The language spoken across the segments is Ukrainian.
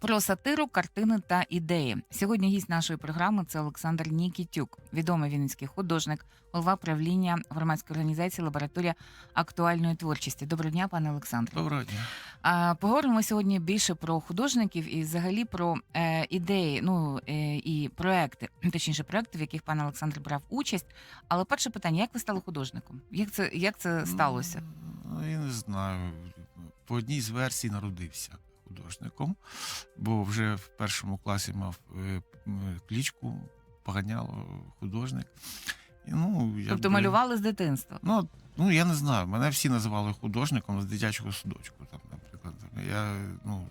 Про сатиру, картини та ідеї. Сьогодні гість нашої програми це Олександр Нікітюк, відомий вінницький художник, голова правління громадської організації Лабораторія актуальної творчості. Доброго дня, пане Олександре. Доброго дня. Поговоримо сьогодні більше про художників і взагалі про е, ідеї, ну е, і проекти, точніше, проекти, в яких пан Олександр брав участь. Але перше питання: як ви стали художником? Як це як це сталося? Ну, я не знаю. По одній з версій народився художником, бо вже в першому класі мав е, клічку, поганяло художник. І, ну, Тобто якби- малювали з дитинства. Ну, ну, я не знаю. Мене всі називали художником з дитячого судочку. Там, наприклад. Я, ну,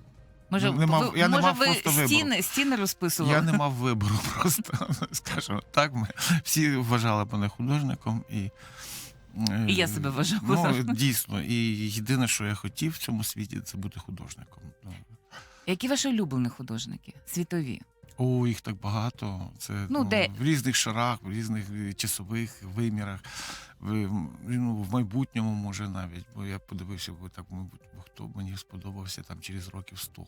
Може, не мав- ви, я не може мав ви просто вибору. стіни, стіни розписували? Я не мав вибору просто, скажімо так. Ми всі вважали мене художником і. Е, І я себе вважала. Ну, дійсно. І єдине, що я хотів в цьому світі, це бути художником. Ну, Які ваші улюблені художники? Світові? О, їх так багато. Це Ну, ну, де? в різних шарах, в різних е, часових вимірах, в, ну, в майбутньому, може, навіть, бо я подивився, бо так, мабуть, хто мені сподобався там через років 100.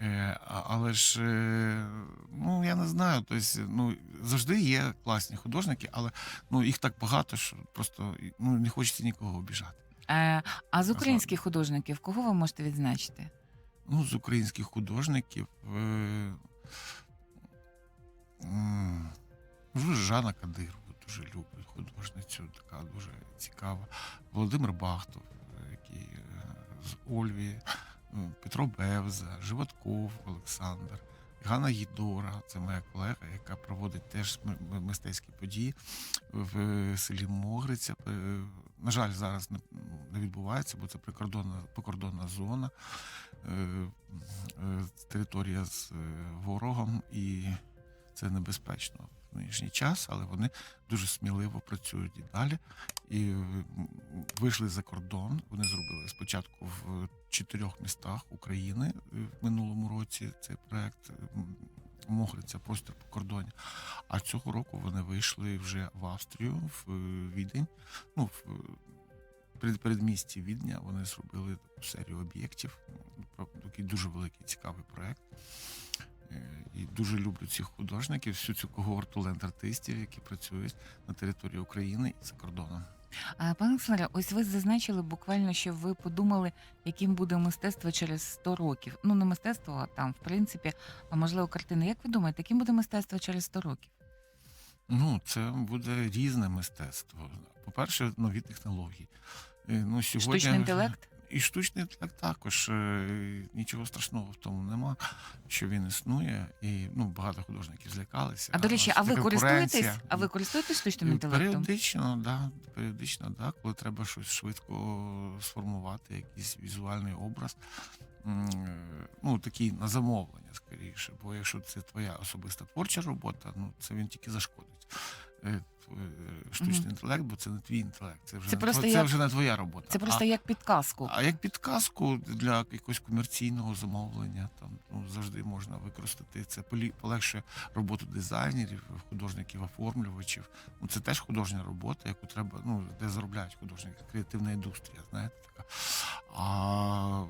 Е, але ж, е, ну я не знаю, тобто, ну, завжди є класні художники, але ну, їх так багато, що просто ну, не хочеться нікого обіжати. Е, а з українських художників кого ви можете відзначити? Ну, з українських художників. Жанна Кадирову дуже люблю художницю, така дуже цікава. Володимир Бахтов, який е, з Ольві, е, Петро Бевза, Животков Олександр, Ганна Гідора, це моя колега, яка проводить теж мистецькі події в е, селі Могриця. Е, На жаль, зараз не, відбувається, бо це прикордонна покордонна зона територія з ворогом, і це небезпечно в нинішній час, але вони дуже сміливо працюють і далі. І е, вийшли за кордон. Вони зробили спочатку в чотирьох містах України е, в минулому році цей проект. м, Мохриця простір по кордоні. А цього року вони вийшли вже в Австрію, в е, Відень. Ну, в е, передмісті Відня вони зробили серію об'єктів. Такий дуже великий цікавий проект. Е, І дуже люблю цих художників, всю цю когорту ленд-артистів, які працюють на території України і за кордоном. Пане Олександре, ось ви зазначили буквально, що ви подумали, яким буде мистецтво через 100 років. Ну, не мистецтво, а там, в принципі, а можливо, картини. Як ви думаєте, яким буде мистецтво через 100 років? Ну, це буде різне мистецтво. По-перше, нові технології. Е, Ну, сьогодні... Штучний інтелект? І штучний інтелект також. Е, Нічого страшного в тому нема, що він існує. І ну, багато художників злякалися. А до речі, а ви користуєтесь? А ви користуєтесь штучним Е, інтелектом? Періодично, да, періодично, да, коли треба щось швидко сформувати, якийсь візуальний образ. Е, Ну, такий на замовлення, скоріше. Бо якщо це твоя особиста творча робота, ну це він тільки зашкодить. Е, тв- е, Штучний інтелект, бо це не твій інтелект, це вже, Це не, просто це як- вже не твоя робота. Це просто а, як підказку. а як підказку для якогось комерційного замовлення, там ну завжди можна використати це полегшує роботу дизайнерів, художників, оформлювачів. Ну це теж художня робота, яку треба, ну де заробляють художники, креативна індустрія, знаєте, така. А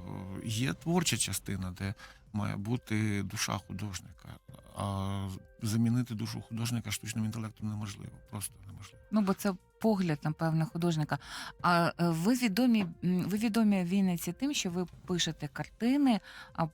є творча частина, де має бути душа художника. А замінити душу художника штучним інтелектом неможливо, просто неможливо. Ну, бо це погляд, напевно, художника. А е, ви відомі, ви відомі в Вінниці тим, що ви пишете картини, а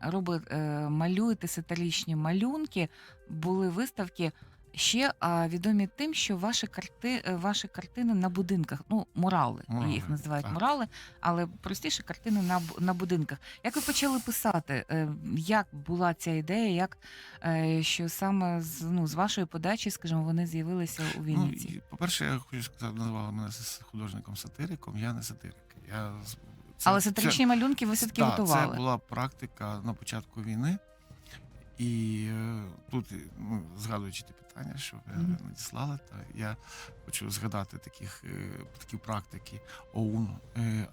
робите, малюєте сатиричні малюнки, були виставки. Ще а, відомі тим, що ваші карти, е, ваші картини на будинках, ну мурали, Мурали, їх називають так. мурали, але простіше картини на на будинках. Як ви почали писати? Е, Як була ця ідея? Як е, що саме з ну з вашої подачі, скажімо, вони з'явилися у Ну, Вінниці? і, по-перше, я хочу сказати, називали мене с- художником-сатириком, я не сатирик. Я, з- Але це- сатиричні малюнки ви все-таки Так, готували. Це була практика на початку війни. І е, тут, ну, згадуючи ті питання, що ви Мгм. надіслали, то я хочу згадати таких, е, такі практики ОУН. Е, е,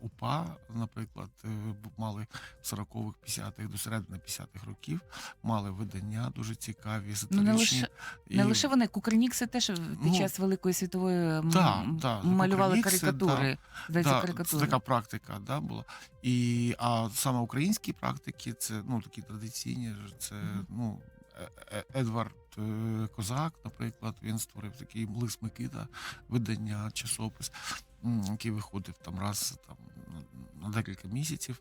УПА, наприклад, е, мали в 40-х, 50-х, до середини 50-х років, мали видання дуже цікаві, Ну, не лише, не лише вони, Кукринікси теж під Ну, час Великої світової м, так, малювали карикатури. Здається, Да, це така практика да, була. І, а саме українські практики, це ну, такі традиційні, це Мгм. ну, Е- Е- Едвард е, Козак, наприклад, він створив такий лист Микита, видання, часопис, який виходив там раз там, на декілька місяців.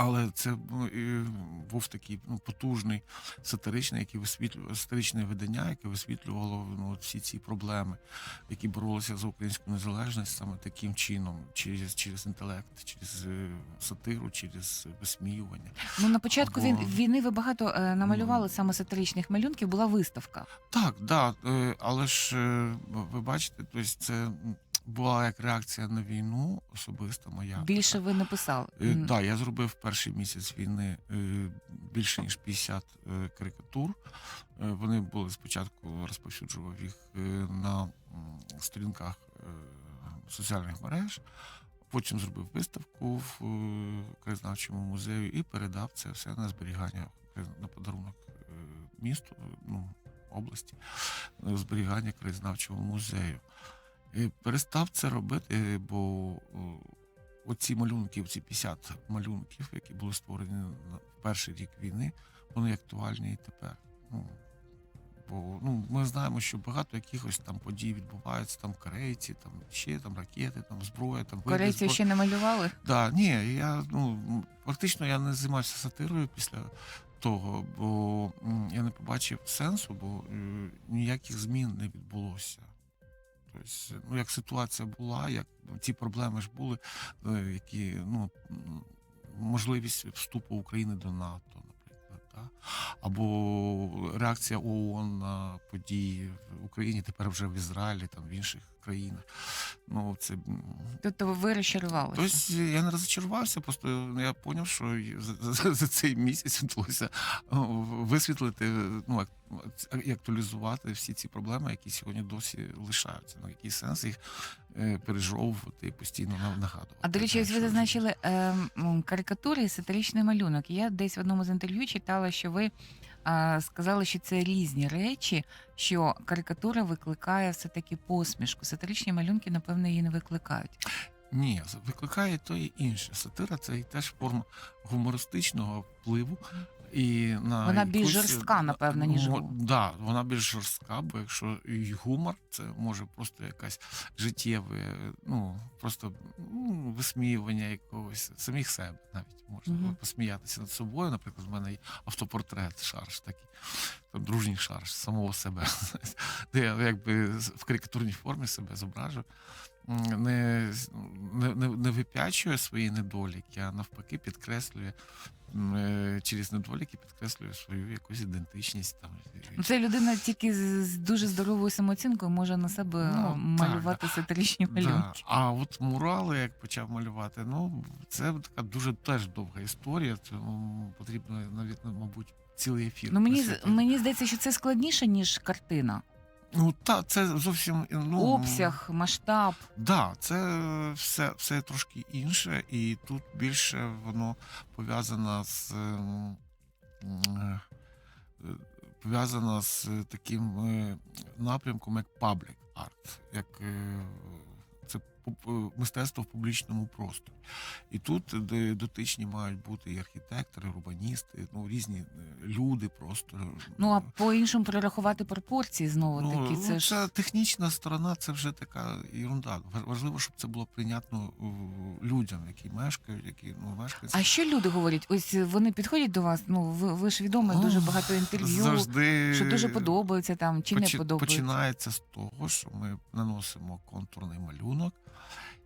Але це ну, був такий ну, потужний сатиричний, який висвітлював сатиричне видання, яке висвітлювало ну, всі ці проблеми, які боролися за українську незалежність саме таким чином, через, через інтелект, через е, сатиру, через висміювання. Ну, на початку Або- війни ви багато е, намалювали Ну. саме сатиричних малюнків, була виставка. Так, да, е, але ж ви бачите, тобто це була як реакція на війну особиста моя. Більше ви не писали. Так, М. да, я зробив перший місяць війни е, більше ніж 50 е, карикатур. Е, Вони були спочатку розповсюджував їх е, на сторінках е, соціальних мереж. Потім зробив виставку в е, краєзнавчому музеї і передав це все на зберігання на подарунок е, місту, е, ну, області, на зберігання краєзнавчого музею. Перестав це робити, бо е, оці малюнки, ці 50 малюнків, які були створені в перший рік війни, вони актуальні і тепер. Ну, бо ну, ми знаємо, що багато якихось там подій відбуваються, там корейці, там ще там ракети, там зброя, там Корейці ще не малювали. Да, ні, я ну фактично я не займався сатирою після того, бо я не побачив сенсу, бо е, ніяких змін не відбулося. Тобто, ну як ситуація була, як ну, ті проблеми ж були, е, які ну можливість вступу України до НАТО, да? або реакція ООН на події в Україні, тепер вже в Ізраїлі, там в інших країнах. Ну це Тобто ви розчарувалися. Тобто я не розчарувався, просто я зрозумів, що за, за, за цей місяць вдалося висвітлити, ну і актуалізувати всі ці проблеми, які сьогодні досі лишаються. Ну який сенс їх е, пережовувати і постійно нагадувати. А до речі, ось ви зазначили е, карикатури і сатиричний малюнок. Я десь в одному з інтерв'ю читала, що ви е, сказали, що це різні речі, що карикатура викликає все-таки посмішку. Сатиричні малюнки, напевно, її не викликають. Ні, викликає то і інше. Сатира це і теж форма гумористичного впливу. І на Вона більш жорстка, напевно, ніж ну, гумор. да, вона більш жорстка, бо якщо і гумор, це може просто якась життєве, ну просто ну, висміювання якогось самих себе навіть можна Мгм. посміятися над собою. Наприклад, в мене є автопортрет, шарж такий, там дружній шарж самого себе, де я якби в карикатурній формі себе зображу. Не, не, не, вип'ячує свої недоліки, а навпаки підкреслює е, через недоліки підкреслює свою якусь ідентичність. Там, Це людина тільки з дуже здоровою самооцінкою може на себе Ну, е, так, малювати сатиричні Да. малюнки. А от мурали, як почав малювати, ну це така дуже теж довга історія. Тому потрібно навіть, мабуть, цілий ефір. Ну мені з- мені здається, що це складніше ніж картина. Ну та це зовсім ну, Обсяг, масштаб. Да, це все, все трошки інше, і тут більше воно пов'язано з ем, е, пов'язано з таким е, напрямком, як public art, як е, мистецтво в публічному просторі. І тут дотичні мають бути і архітектори, урбаністи, ну різні е, люди просто. Ну а по-іншому перерахувати пропорції знову таки. ну, Це ж це технічна сторона, це вже така ерунда. Ва- Важливо, щоб це було прийнятно е, людям, які мешкають, які ну мешканці. а що люди говорять? Ось вони підходять до вас. Ну ви, ви ж відомі, О, дуже багато інтерв'ю. завжди Що дуже подобається там чи не подобається. починається з того, що ми наносимо контурний малюнок,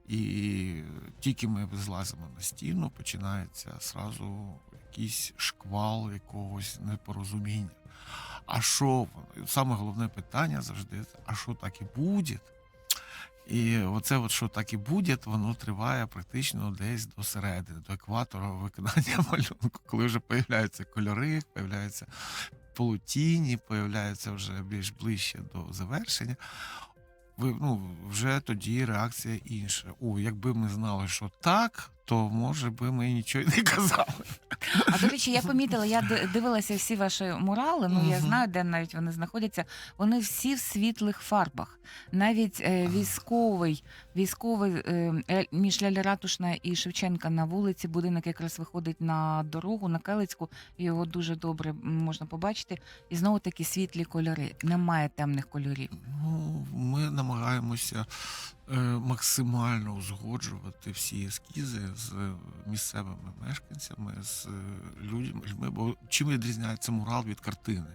і тільки ми злазимо на стіну, починається зразу якийсь шквал якогось непорозуміння. А що? Саме головне питання завжди: а що так і буде? І оце, от, що так і буде, воно триває практично десь до середини, до екватора виконання малюнку, коли вже появляються кольори, появляються полутіні, появляються вже більш ближче до завершення. Ви, ну, вже тоді реакція інша. О, якби ми знали, що так, то може би ми нічого й не казали. А до речі, я помітила, я дивилася всі ваші мурали. Ну я знаю, де навіть вони знаходяться. Вони всі в світлих фарбах. Навіть е, військовий, військовий е, е, між Ляля Ратушна і Шевченка на вулиці. Будинок якраз виходить на дорогу, на Келицьку. Його дуже добре можна побачити. І знову такі світлі кольори. Немає темних кольорів. Ну, ми намагаємося максимально узгоджувати всі ескізи з місцевими мешканцями, з е, людьми. Бо чим відрізняється мурал від картини?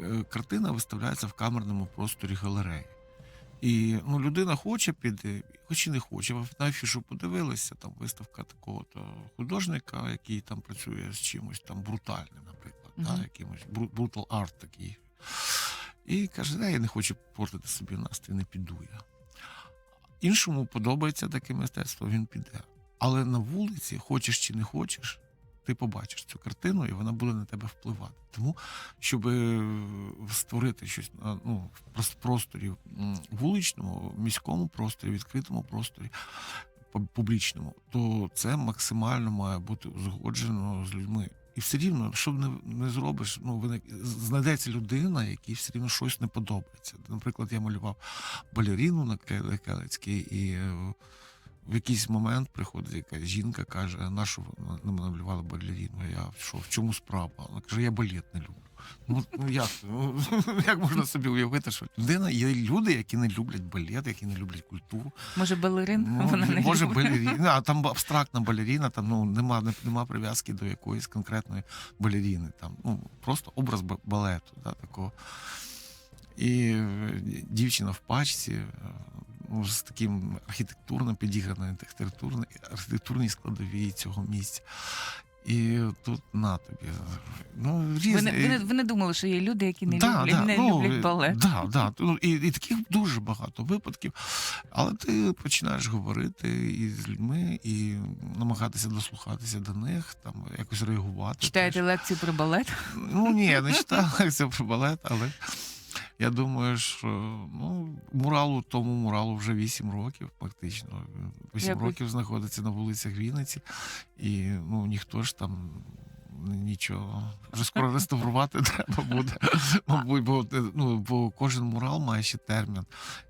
Е, Картина виставляється в камерному просторі галереї. І ну, людина хоче піти, хоч і не хоче. На афішу подивилися, там виставка такого-то художника, який там працює з чимось там брутальним, наприклад, Мгм. та, якимось бру- brutal art такий. І каже, да, я не хочу портити собі настрій, не піду я. Іншому подобається таке мистецтво, він піде. Але на вулиці, хочеш чи не хочеш, ти побачиш цю картину, і вона буде на тебе впливати. Тому, щоб е, створити щось ну, в прос- просторі вуличному, міському просторі, відкритому просторі, пу- публічному, то це максимально має бути узгоджено з людьми. І все рівно, що не, не зробиш, ну виник знайдеться людина, якій все рівно щось не подобається. Наприклад, я малював балеріну на Келецькій і е, в якийсь момент приходить якась жінка, каже: на що ви не малювали балеріну? Я що, в чому справа? Вона каже, я балет не люблю. Ну, ну як? Ну, як можна собі уявити, що людина є люди, які не люблять балет, які не люблять культуру. Може, балерин? Ну, Вона не може, балеріна, а там абстрактна балеріна, там ну нема, нема прив'язки до якоїсь конкретної балеріни. Там ну просто образ балету, да, такого. І е, дівчина в пачці. З таким архітектурним підіграною архітектурній, архітектурній складовій цього місця. І тут на тобі. Ну, різні. Ви не, ви, не, ви не думали, що є люди, які не Да, люблять, да, не ну, люблять балет? Да, да. Ну, і, і таких дуже багато випадків. Але ти починаєш говорити із людьми і намагатися дослухатися до них, там якось реагувати. Читаєте лекцію про балет? Ну ні, не читав це про балет, але я думаю, що ну, муралу, тому муралу вже 8 років, фактично. 8 Якось. років знаходиться на вулицях Вінниці, і ну ніхто ж там. Нічого, вже скоро реставрувати треба буде. Мабуть, бо, ну, бо кожен мурал має ще термін.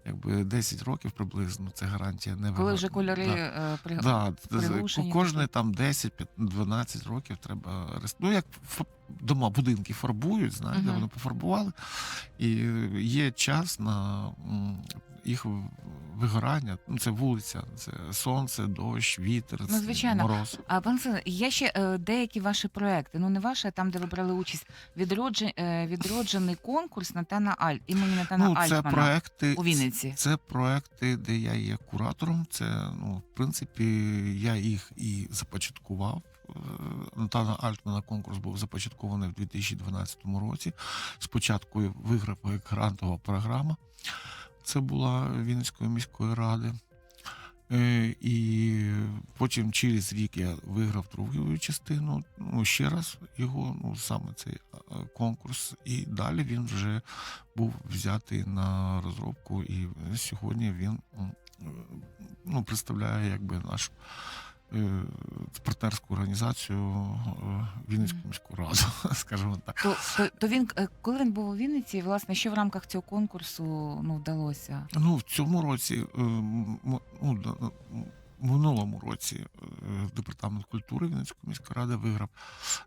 Якби 10 років приблизно, це гарантія не Коли вже кольори Да. е, при... Да, приглушені кожне там 10-12 років треба Ну, як дома, будинки фарбують, знаєте, Мгм. вони пофарбували. І є час на їх вигорання. Ну, це вулиця, це сонце, дощ, вітер, Ну, звичайно. мороз. А пан Син, є ще е, деякі ваші проекти. Ну не ваші, а там, де ви брали участь. Відроджен, е, відроджений конкурс Натана Аль імені Натана Ну, це Альтмана проекти, у Вінниці. Це проекти, де я є куратором. Це, ну, в принципі, я їх і започаткував. Е, Натана Альтмана конкурс був започаткований в 2012 році. Спочатку виграв грантова програма. Це була Вінницької міської ради. Е, І потім через рік я виграв другу частину. Ну, ще раз його, ну саме цей е, конкурс. І далі він вже був взятий на розробку, і сьогодні він ну, представляє якби нашу е, партнерську організацію е, Вінницьку міську раду, скажімо так. То, то, то він, е, коли він був у Вінниці, власне, що в рамках цього конкурсу ну, вдалося? Ну, в цьому році, ну, в минулому році департамент культури Вінницької міської ради виграв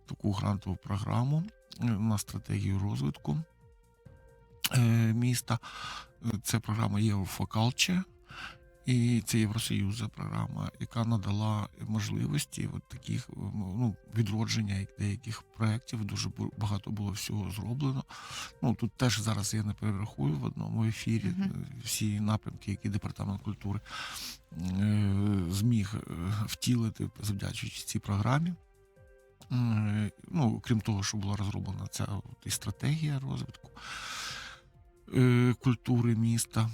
таку грантову програму на стратегію розвитку міста. Це програма Єврофокалче. І це Євросоюза програма, яка надала можливості от таких ну, відродження деяких проєктів. Дуже багато було всього зроблено. Ну тут теж зараз я не перерахую в одному ефірі Мгм. е, всі напрямки, які департамент культури е, зміг е, втілити, завдячуючи цій програмі. Е, Ну, крім того, що була розроблена ця от і стратегія розвитку е, культури міста.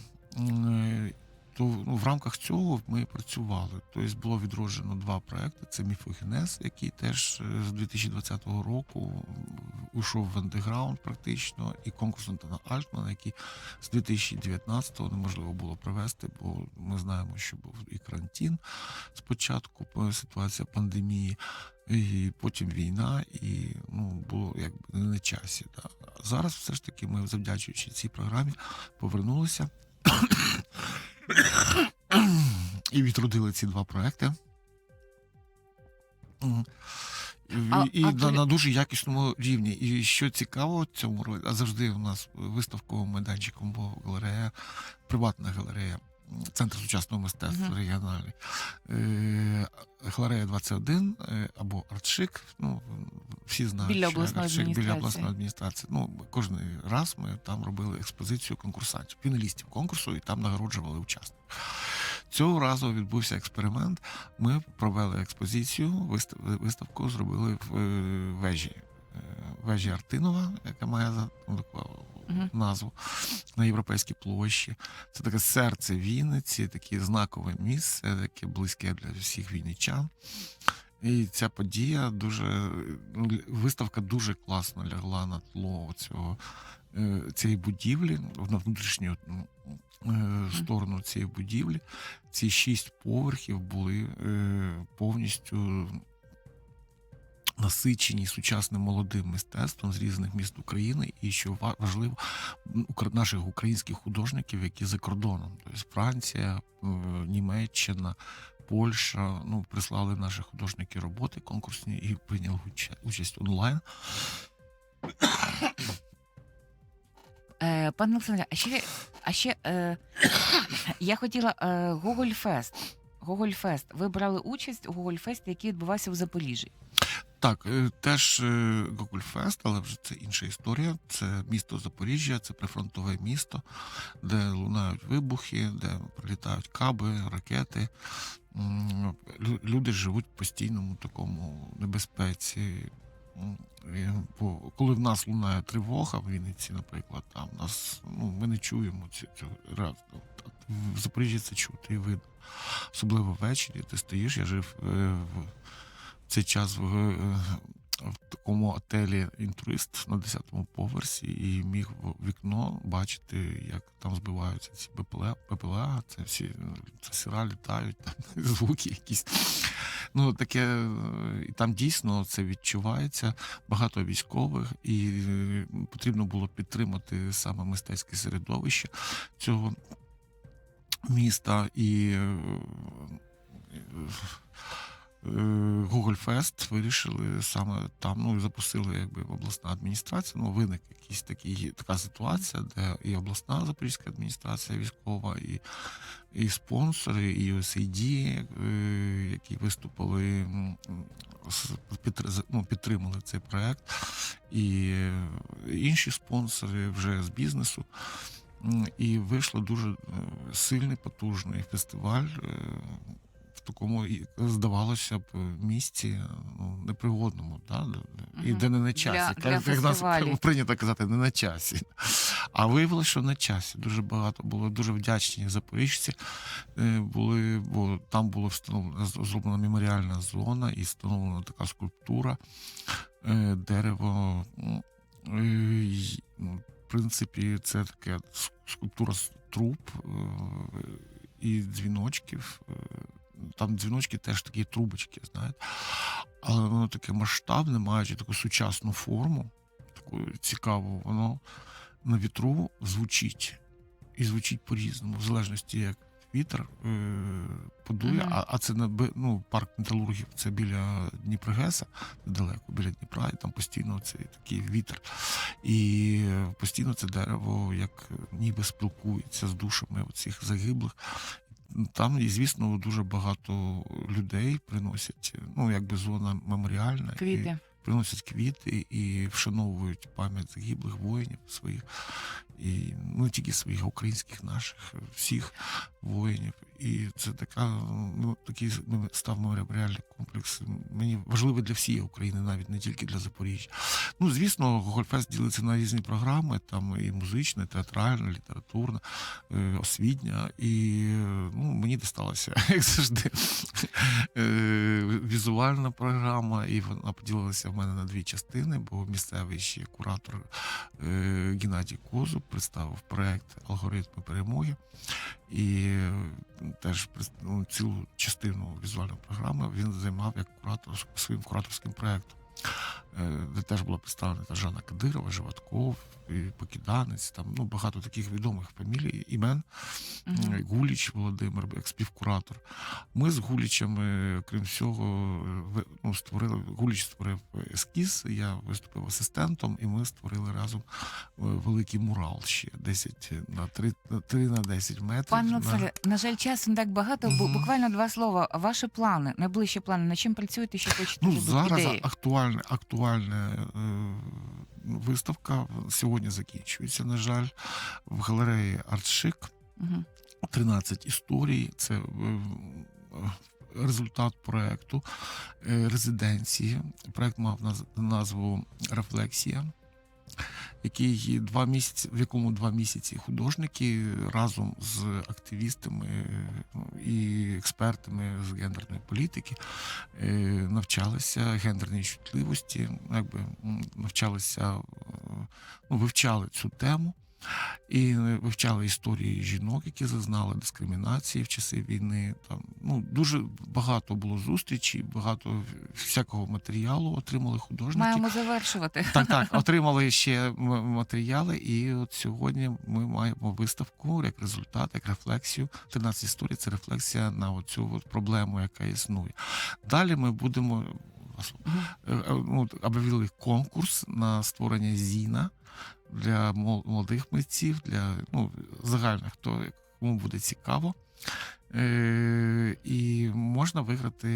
Е, то ну, в рамках цього ми працювали. Тобто було відроджено два проекти: це міфогенез, який теж е, з 2020 року уйшов в андеграунд практично, і конкурс Антона Альтмана, який з 2019-го неможливо було провести, бо ми знаємо, що був і карантин спочатку, ситуація пандемії, і потім війна, і ну, було якби не на часі. Да. Зараз все ж таки ми, завдячуючи цій програмі, повернулися і відродили ці два проекти. А- і а на, на дуже якісному рівні. І що цікаво в цьому році, а завжди у нас виставковим майданчиком була галерея, приватна галерея, центр сучасного мистецтва Мгм. регіональний. Е, галерея 21 е, або Артшик. Ну, всі знають, Біля що обласної Артшик біля обласної адміністрації. Ну, кожен раз ми там робили експозицію конкурсантів, фіналістів конкурсу, і там нагороджували учасників. Цього разу відбувся експеримент. Ми провели експозицію, вистав- виставку зробили в е, вежі. Вежі Артинова, яка має Мгм. назву на європейській площі. Це таке серце Вінниці, таке знакове місце, таке близьке для всіх вінничан. І ця подія дуже ну, л- виставка дуже класно лягла на тло цього е, цієї будівлі, на внутрішню м, е, сторону цієї будівлі. Ці шість поверхів були е, повністю насичені сучасним молодим мистецтвом з різних міст України, і що ва- важливо, наших українських художників, які за кордоном, тобто Франція, е, Німеччина. Польща, ну, прислали наші художники роботи конкурсні і прийняли участь онлайн. Е, пане Олександре, а ще, а ще е, я хотіла е, Google Фест. Google Фест. Ви брали участь у Google Фесті, який відбувався в Запоріжжі. Так, е, теж Google Fest, але вже це інша історія. Це місто Запоріжжя, це прифронтове місто, де лунають вибухи, де прилітають каби, ракети. Люди живуть в постійному такому небезпеці. Бо Коли в нас лунає тривога в Вінниці, наприклад, там нас ну, ми не чуємо цю раз. В Запоріжжі це чути і видно. Особливо ввечері. Ти стоїш, я жив е, в цей час в, е, в такому отелі інтурист на 10-му поверсі і міг в вікно бачити, як там збиваються ці БПЛА це всі це сіра літають, там звуки якісь. Ну, таке, е, і там дійсно це відчувається. Багато військових, і е, потрібно було підтримати саме мистецьке середовище цього міста. І Google Fest вирішили саме там, ну і запустили якби обласна адміністрація. Ну, виник якийсь такий така ситуація, де і обласна запорізька адміністрація військова, і, і спонсори, і USAID, е, які виступили, ну, підтримали цей проект, і е, інші спонсори вже з бізнесу. І вийшло дуже е, сильний, потужний фестиваль е, такому, здавалося б, місці ну, непригодному, да? і де не на Для- часі. для як, як нас прийнято казати, не на часі. А виявилося, що на часі. Дуже багато було, дуже вдячні запоріжці е, були, бо там було встановлено зроблена меморіальна зона і встановлена така скульптура, е, дерево. е, й- ну, В принципі, це таке скульптура з труб е, і дзвіночків. Там дзвіночки теж такі трубочки, знаєте. Але воно таке масштабне, маючи таку сучасну форму, таку цікаву, воно на вітру звучить. І звучить по-різному, в залежності, як вітер е, подує. Мгм. А, а це на ну, парк металургів, це біля Дніпрогеса, недалеко, біля Дніпра, і там постійно цей такий вітер. І постійно це дерево, як ніби спілкується з душами цих загиблих. Там, і, звісно, дуже багато людей приносять, ну, якби зона меморіальна. і Квіти. приносять квіти і вшановують пам'ять загиблих воїнів своїх, і ну, тільки своїх, українських наших, всіх воїнів. І це така, ну, такий мем- став меморіальний комплекс. Мені важливий для всієї України, навіть не тільки для Запоріжжя. Ну, звісно, Гогольфест ділиться на різні програми, там і музична, і театральна, літературна, е, освітня. І ну, мені дісталося, як завжди, е, візуальна програма, і вона поділилася в мене на дві частини, бо місцевий ще куратор е, Геннадій Козуб представив проект Алгоритми перемоги. І теж ну, цілу частину візуальної програми він займав як куратор своїм кураторським проектом. Е, Де теж була представлена та Жанна Кадирова, Живатков, і Покіданець, там ну, багато таких відомих фамілій, імен. Мгм. Е, Гуліч Володимир, як співкуратор. Ми з Гулічем, крім всього, е, ну, створили Гуліч створив ескіз, я виступив асистентом, і ми створили разом е, великий мурал ще 10 на 3, на 3 на 10 метрів. Пане На- на жаль, часу не так багато, бо Мгм. буквально два слова. Ваші плани, найближчі плани, над чим працюєте, що хочете Ну, зараз ідеї? актуальна, актуальна е, виставка сьогодні закінчується, на жаль, в галереї Артшик. 13 історій. Це е, результат проекту е, резиденції. Проект мав назву Рефлексія. Який два місяці, в якому два місяці художники разом з активістами ну, і експертами з гендерної політики е, навчалися гендерній чутливості, якби навчалися, е, ну, вивчали цю тему і вивчали історії жінок, які зазнали дискримінації в часи війни. Там ну дуже багато було зустрічей, багато всякого матеріалу отримали художники. Маємо завершувати. Так, так, отримали ще матеріали, і от сьогодні ми маємо виставку як результат, як рефлексію. 13 історій це рефлексія на оцю от проблему, яка існує. Далі ми будемо Мгм. е, е, ну, об'явили конкурс на створення зіна для мол- молодих митців, для ну, загально, хто кому буде цікаво. Е, і можна виграти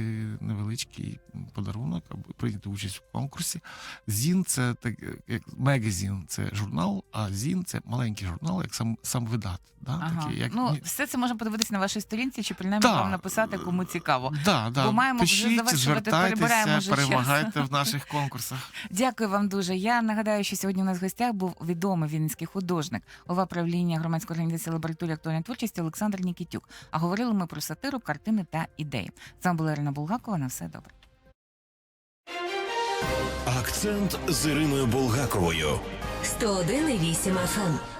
невеличкий подарунок або прийняти участь в конкурсі. Зін це так як мегазін, це журнал, а зін це маленький журнал, як сам сам видат. Да? Ага. Такий, як, Ну, все це можна подивитися на вашій сторінці, чи принаймні Да. вам написати, кому цікаво. да, да. бо маємо вже завершувати, перебираємо вже перемагайте в наших конкурсах. Дякую вам дуже. Я нагадаю, що сьогодні у нас в гостях був відомий вінницький художник, голова правління громадської організації лабораторії актуальної творчості Олександр Нікітюк. А говорили ми про сатиру, картини та ідеї. З вами була Ірина Булгакова. На все добре. Акцент з Іриною Булгаковою. 101,8 FM.